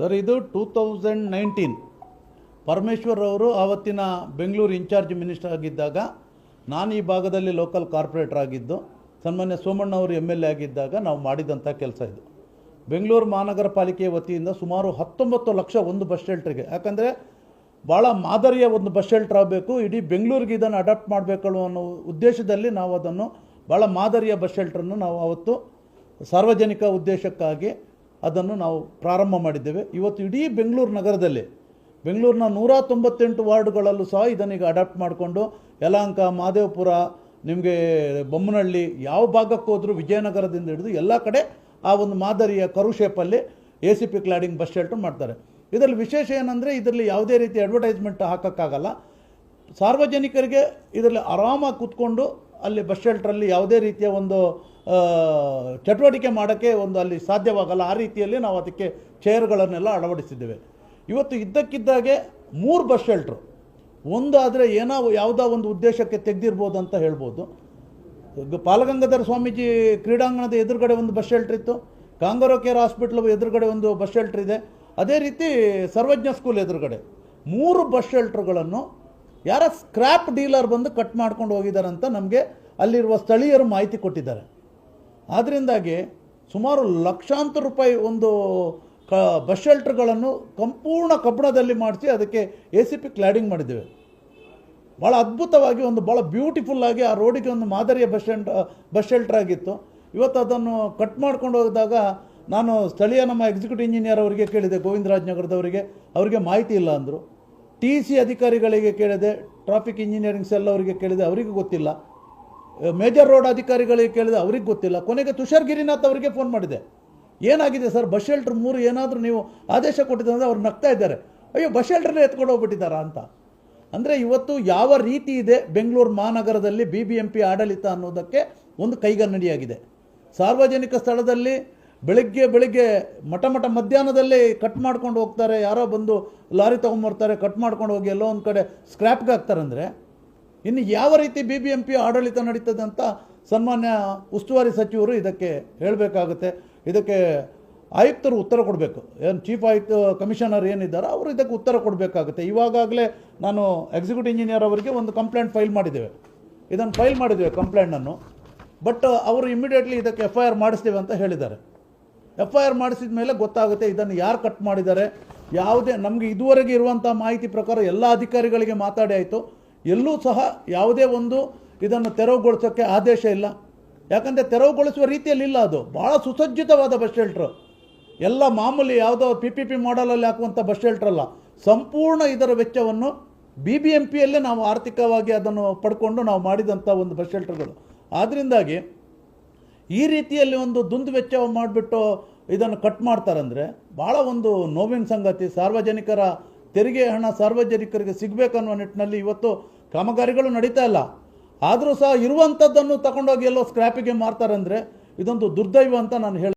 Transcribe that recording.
Sir, ಇದು two thousand nineteen. Parameshwar ಅವರು ಆವತ್ತಿನ ಬೆಂಗಳೂರು ಇನ್ಚಾರ್ಜ್ ಮಿನಿಸ್ಟರ್ ಆಗಿದ್ದಾಗ ನಾನು ಈ ಭಾಗದಲ್ಲಿ ಲೋಕಲ್ ಕಾರ್ಪೊರೇಟರ್ ಆಗಿದ್ದು, ಸನ್ಮಾನ್ಯ ಸೋಮಣ್ಣ ಅವರು ಎಂ ಎಲ್ ಎ ಆಗಿದ್ದಾಗ ನಾವು ಮಾಡಿದಂಥ ಕೆಲಸ ಇದು. ಬೆಂಗಳೂರು ಮಹಾನಗರ ಪಾಲಿಕೆಯ ವತಿಯಿಂದ ಸುಮಾರು ಹತ್ತೊಂಬತ್ತು ಲಕ್ಷ ಒಂದು ಬಸ್ ಶೆಲ್ಟ್ರಿಗೆ. ಯಾಕಂದರೆ ಭಾಳ ಮಾದರಿಯ ಒಂದು ಬಸ್ ಶೆಲ್ಟರ್ ಆಗಬೇಕು, ಇಡೀ ಬೆಂಗಳೂರಿಗೆ ಇದನ್ನು ಅಡಾಪ್ಟ್ ಮಾಡಬೇಕು ಅನ್ನೋ ಉದ್ದೇಶದಲ್ಲಿ ನಾವು ಅದನ್ನು ಭಾಳ ಮಾದರಿಯ ಬಸ್ ಶೆಲ್ಟ್ರನ್ನು ನಾವು ಅವತ್ತು ಸಾರ್ವಜನಿಕ ಉದ್ದೇಶಕ್ಕಾಗಿ ಅದನ್ನು ನಾವು ಪ್ರಾರಂಭ ಮಾಡಿದ್ದೇವೆ. ಇವತ್ತು ಇಡೀ ಬೆಂಗಳೂರು ನಗರದಲ್ಲಿ, ಬೆಂಗಳೂರಿನ ನೂರ ತೊಂಬತ್ತೆಂಟು ವಾರ್ಡ್ಗಳಲ್ಲೂ ಸಹ ಇದನ್ನೀಗ ಅಡಾಪ್ಟ್ ಮಾಡಿಕೊಂಡು ಯಲಹಂಕ ಮಹದೇವಪುರ ನಿಮಗೆ ಬೊಮ್ಮನಹಳ್ಳಿ ಯಾವ ಭಾಗಕ್ಕೆ ಹೋದರೂ ವಿಜಯನಗರದಿಂದ ಹಿಡಿದು ಎಲ್ಲ ಕಡೆ ಆ ಒಂದು ಮಾದರಿಯ ಕರು ಶೇಪಲ್ಲಿ A C P cladding bus shelter ಮಾಡ್ತಾರೆ. ಇದರಲ್ಲಿ ವಿಶೇಷ ಏನಂದರೆ ಇದರಲ್ಲಿ ಯಾವುದೇ ರೀತಿ ಅಡ್ವರ್ಟೈಸ್ಮೆಂಟ್ ಹಾಕೋಕ್ಕಾಗಲ್ಲ. ಸಾರ್ವಜನಿಕರಿಗೆ ಇದರಲ್ಲಿ ಆರಾಮಾಗಿ ಕೂತ್ಕೊಂಡು ಅಲ್ಲಿ ಬಸ್ ಶೆಲ್ಟ್ರಲ್ಲಿ ಯಾವುದೇ ರೀತಿಯ ಒಂದು ಚಟುವಟಿಕೆ ಮಾಡೋಕ್ಕೆ ಒಂದು ಅಲ್ಲಿ ಸಾಧ್ಯವಾಗಲ್ಲ. ಆ ರೀತಿಯಲ್ಲಿ ನಾವು ಅದಕ್ಕೆ ಚೇರ್ಗಳನ್ನೆಲ್ಲ ಅಳವಡಿಸಿದ್ದೇವೆ. ಇವತ್ತು ಇದ್ದಕ್ಕಿದ್ದಾಗೆ ಮೂರು ಬಸ್ ಶೆಲ್ಟ್ರು ಒಂದು ಆದರೆ ಏನೋ ಯಾವುದೋ ಒಂದು ಉದ್ದೇಶಕ್ಕೆ ತೆಗೆದಿರ್ಬೋದು ಅಂತ ಹೇಳ್ಬೋದು. ಪಾಲಗಂಗಾಧರ ಸ್ವಾಮೀಜಿ ಕ್ರೀಡಾಂಗಣದ ಎದುರುಗಡೆ ಒಂದು ಬಸ್ ಶೆಲ್ಟ್ರ್ ಇತ್ತು. ಕಾಂಗರೋ ಕೇರ್ ಹಾಸ್ಪಿಟ್ಲ್ ಎದುರುಗಡೆ ಒಂದು ಬಸ್ ಶೆಲ್ಟ್ರ್ ಇದೆ. ಅದೇ ರೀತಿ ಸರ್ವಜ್ಞ ಸ್ಕೂಲ್ ಎದುರುಗಡೆ ಮೂರು ಬಸ್ ಶೆಲ್ಟರ್ಗಳನ್ನು ಯಾರ ಸ್ಕ್ರ್ಯಾಪ್ ಡೀಲರ್ ಬಂದು ಕಟ್ ಮಾಡ್ಕೊಂಡು ಹೋಗಿದ್ದಾರೆ ಅಂತ ನಮಗೆ ಅಲ್ಲಿರುವ ಸ್ಥಳೀಯರು ಮಾಹಿತಿ ಕೊಟ್ಟಿದ್ದಾರೆ. ಆದ್ದರಿಂದಾಗಿ ಸುಮಾರು ಲಕ್ಷಾಂತರ ರೂಪಾಯಿ ಒಂದು ಕ ಬಸ್ ಶೆಲ್ಟರ್ಗಳನ್ನು ಸಂಪೂರ್ಣ ಕಬ್ಬಣದಲ್ಲಿ ಮಾಡಿಸಿ ಅದಕ್ಕೆ ಎ ಸಿ ಪಿ ಕ್ಲಾಡಿಂಗ್ ಮಾಡಿದ್ದೇವೆ. ಭಾಳ ಅದ್ಭುತವಾಗಿ ಒಂದು ಭಾಳ ಬ್ಯೂಟಿಫುಲ್ ಆಗಿ ಆ ರೋಡಿಗೆ ಒಂದು ಮಾದರಿಯ ಬಸ್ ಸ್ಟ್ಯಾಂಡ್ ಬಸ್ ಶೆಲ್ಟರ್ ಆಗಿತ್ತು. ಇವತ್ತು ಅದನ್ನು ಕಟ್ ಮಾಡ್ಕೊಂಡು ಹೋದಾಗ ನಾನು ಸ್ಥಳೀಯ ನಮ್ಮ ಎಕ್ಸಿಕ್ಯೂಟಿವ್ ಇಂಜಿನಿಯರ್ ಅವರಿಗೆ ಕೇಳಿದೆ, ಗೋವಿಂದರಾಜ್ ನಗರದವರಿಗೆ, ಅವರಿಗೆ ಮಾಹಿತಿ ಇಲ್ಲ ಅಂದರು. ಟಿ ಸಿ ಅಧಿಕಾರಿಗಳಿಗೆ ಕೇಳಿದೆ ಟ್ರಾಫಿಕ್ ಇಂಜಿನಿಯರಿಂಗ್ ಸೆಲ್ ಅವರಿಗೆ ಕೇಳಿದೆ, ಅವರಿಗೂ ಗೊತ್ತಿಲ್ಲ. ಮೇಜರ್ ರೋಡ್ ಅಧಿಕಾರಿಗಳಿಗೆ ಕೇಳಿದೆ, ಅವ್ರಿಗೆ ಗೊತ್ತಿಲ್ಲ. ಕೊನೆಗೆ ತುಷಾರ್ ಗಿರಿನಾಥ್ ಅವರಿಗೆ ಫೋನ್ ಮಾಡಿದೆ. ಏನಾಗಿದೆ ಸರ್ ಬಸ್ ಶೆಲ್ಟರ್ ಮೂರು ಏನಾದರೂ ನೀವು ಆದೇಶ ಕೊಟ್ಟಿದ್ದೆ ಅಂದರೆ ಅವ್ರು ನಗ್ತಾ ಇದ್ದಾರೆ. ಅಯ್ಯೋ ಬಸ್ ಶೆಲ್ಟರ್ನೇ ಎತ್ಕೊಂಡು ಹೋಗ್ಬಿಟ್ಟಿದ್ದಾರಾ ಅಂತ. ಅಂದರೆ ಇವತ್ತು ಯಾವ ರೀತಿ ಇದೆ ಬೆಂಗಳೂರು ಮಹಾನಗರದಲ್ಲಿ ಬಿ ಬಿ ಎಂ ಪಿ ಆಡಳಿತ ಅನ್ನೋದಕ್ಕೆ ಒಂದು ಕೈಗನ್ನಡಿಯಾಗಿದೆ. ಸಾರ್ವಜನಿಕ ಸ್ಥಳದಲ್ಲಿ ಬೆಳಗ್ಗೆ ಬೆಳಗ್ಗೆ ಮಠ ಮಠ ಮಧ್ಯಾಹ್ನದಲ್ಲಿ ಕಟ್ ಮಾಡ್ಕೊಂಡು ಹೋಗ್ತಾರೆ, ಯಾರೋ ಬಂದು ಲಾರಿ ತೊಗೊಂಬರ್ತಾರೆ, ಕಟ್ ಮಾಡ್ಕೊಂಡು ಹೋಗಿ ಎಲ್ಲೋ ಒಂದು ಕಡೆ ಸ್ಕ್ರ್ಯಾಪ್ಗೆ ಹಾಕ್ತಾರಂದರೆ ಇನ್ನು ಯಾವ ರೀತಿ ಬಿ ಬಿ ಎಂ ಪಿ ಆಡಳಿತ ನಡೀತದೆ ಅಂತ ಸನ್ಮಾನ್ಯ ಉಸ್ತುವಾರಿ ಸಚಿವರು ಇದಕ್ಕೆ ಹೇಳಬೇಕಾಗುತ್ತೆ. ಇದಕ್ಕೆ ಆಯುಕ್ತರು ಉತ್ತರ ಕೊಡಬೇಕು. ಏನು ಚೀಫ್ ಆಯುಕ್ತ ಕಮಿಷನರ್ ಏನಿದ್ದಾರೆ ಅವರು ಇದಕ್ಕೆ ಉತ್ತರ ಕೊಡಬೇಕಾಗುತ್ತೆ. ಇವಾಗಲೇ ನಾನು ಎಕ್ಸಿಕ್ಯೂಟಿವ್ ಇಂಜಿನಿಯರ್ ಅವರಿಗೆ ಒಂದು ಕಂಪ್ಲೇಂಟ್ ಫೈಲ್ ಮಾಡಿದ್ದೇವೆ. ಇದನ್ನು ಫೈಲ್ ಮಾಡಿದ್ದೇವೆ ಕಂಪ್ಲೇಂಟನ್ನು ಬಟ್ ಅವರು ಇಮಿಡಿಯೇಟ್ಲಿ ಇದಕ್ಕೆ ಎಫ್ ಐ ಆರ್ ಮಾಡಿಸ್ತೇವೆ ಅಂತ ಹೇಳಿದ್ದಾರೆ. ಎಫ್ ಐ ಆರ್ ಮಾಡಿಸಿದ ಮೇಲೆ ಗೊತ್ತಾಗುತ್ತೆ ಇದನ್ನು ಯಾರು ಕಟ್ ಮಾಡಿದ್ದಾರೆ. ಯಾವುದೇ ನಮಗೆ ಇದುವರೆಗೆ ಇರುವಂಥ ಮಾಹಿತಿ ಪ್ರಕಾರ ಎಲ್ಲ ಅಧಿಕಾರಿಗಳಿಗೆ ಮಾತಾಡಿ ಆಯಿತು. ಎಲ್ಲೂ ಸಹ ಯಾವುದೇ ಒಂದು ಇದನ್ನು ತೆರವುಗೊಳಿಸೋಕ್ಕೆ ಆದೇಶ ಇಲ್ಲ. ಯಾಕಂದರೆ ತೆರವುಗೊಳಿಸುವ ರೀತಿಯಲ್ಲಿ ಇಲ್ಲ ಅದು. ಭಾಳ ಸುಸಜ್ಜಿತವಾದ ಬಸ್ ಶೆಲ್ಟ್ರು ಎಲ್ಲ ಮಾಮೂಲಿ ಯಾವುದೋ ಪಿ ಪಿ ಪಿ ಮಾಡಲಲ್ಲಿ ಹಾಕುವಂಥ ಬಸ್ ಶೆಲ್ಟ್ರಲ್ಲ ಸಂಪೂರ್ಣ ಇದರ ವೆಚ್ಚವನ್ನು ಬಿ ಬಿ ಎಂ ಪಿಯಲ್ಲೇ ನಾವು ಆರ್ಥಿಕವಾಗಿ ಅದನ್ನು ಪಡ್ಕೊಂಡು ನಾವು ಮಾಡಿದಂಥ ಒಂದು ಬಸ್ ಶೆಲ್ಟರ್ಗಳು ಆದ್ದರಿಂದಾಗಿ ಈ ರೀತಿಯಲ್ಲಿ ಒಂದು ದುಂದು ವೆಚ್ಚ ಮಾಡಿಬಿಟ್ಟು ಇದನ್ನು ಕಟ್ ಮಾಡ್ತಾರಂದರೆ ಭಾಳ ಒಂದು ನೋವಿನ ಸಂಗತಿ. ಸಾರ್ವಜನಿಕರ ತೆರಿಗೆ ಹಣ ಸಾರ್ವಜನಿಕರಿಗೆ ಸಿಗಬೇಕನ್ನೋ ನಿಟ್ಟಿನಲ್ಲಿ ಇವತ್ತು ಕಾಮಗಾರಿಗಳು ನಡೀತಾ ಇಲ್ಲ. ಆದರೂ ಸಹ ಇರುವಂಥದ್ದನ್ನು ತಗೊಂಡೋಗಿ ಎಲ್ಲೋ ಸ್ಕ್ರ್ಯಾಪಿಗೆ ಮಾರ್ತಾರಂದರೆ ಇದೊಂದು ದುರ್ದೈವ ಅಂತ ನಾನು ಹೇಳಿ